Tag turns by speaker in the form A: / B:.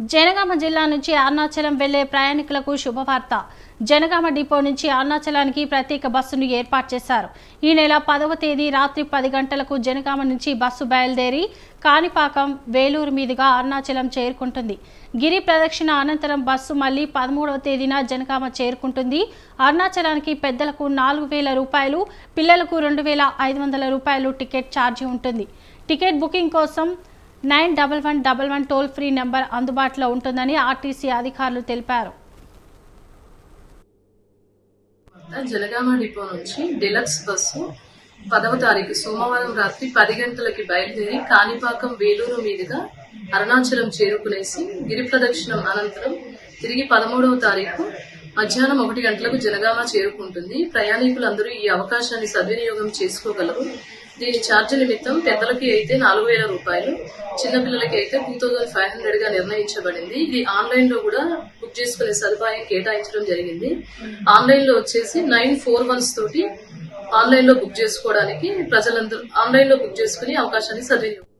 A: జనగామ జిల్లా నుంచి అరుణాచలం వెళ్ళే ప్రయాణికులకు శుభవార్త. జనగామ డిపో నుంచి అరుణాచలానికి ప్రత్యేక బస్సును ఏర్పాటు చేశారు. ఈ నెల పదవ తేదీ రాత్రి పది గంటలకు జనగామ నుంచి బస్సు బయలుదేరి కాణిపాకం వేలూరు మీదుగా అరుణాచలం చేరుకుంటుంది. గిరి ప్రదక్షిణ అనంతరం బస్సు మళ్ళీ పదమూడవ తేదీన జనగామ చేరుకుంటుంది. అరుణాచలానికి పెద్దలకు నాలుగు వేల రూపాయలు పిల్లలకు రెండు వేల ఐదు వందల రూపాయలు టికెట్ ఛార్జీ ఉంటుంది. టికెట్ బుకింగ్ కోసం nine double one double one toll free number అందుబాటులో ఉంటుందని ఆర్టీసీ అధికారులు తెలిపారు.
B: జలగామ డిపో నుంచి డిలక్స్ బస్సు పదవ తారీఖు సోమవారం రాత్రి పది గంటలకి బయలుదేరి కాణిపాకం వేలూరు మీదుగా అరుణాచలం చేరుకునేసి గిరి ప్రదక్షిణం అనంతరం తిరిగి పదమూడవ తారీఖు మధ్యాహ్నం ఒకటి గంటలకు జనగామ చేరుకుంటుంది. ప్రయాణికులందరూ ఈ అవకాశాన్ని సద్వినియోగం చేసుకోగలరు. దీని ఛార్జ్ నిమిత్తం పెద్దలకి అయితే నాలుగు వేల రూపాయలు చిన్నపిల్లలకి అయితే టూ థౌజండ్ ఫైవ్ హండ్రెడ్గా నిర్ణయించబడింది. ఇది ఆన్లైన్లో కూడా బుక్ చేసుకునే సదుపాయం కేటాయించడం జరిగింది. ఆన్లైన్లో వచ్చేసి నైన్ ఫోర్ వన్స్ తోటి ఆన్లైన్లో బుక్ చేసుకోవడానికి ప్రజలందరూ ఆన్లైన్లో బుక్ చేసుకునే అవకాశాన్ని సద్వినియోగం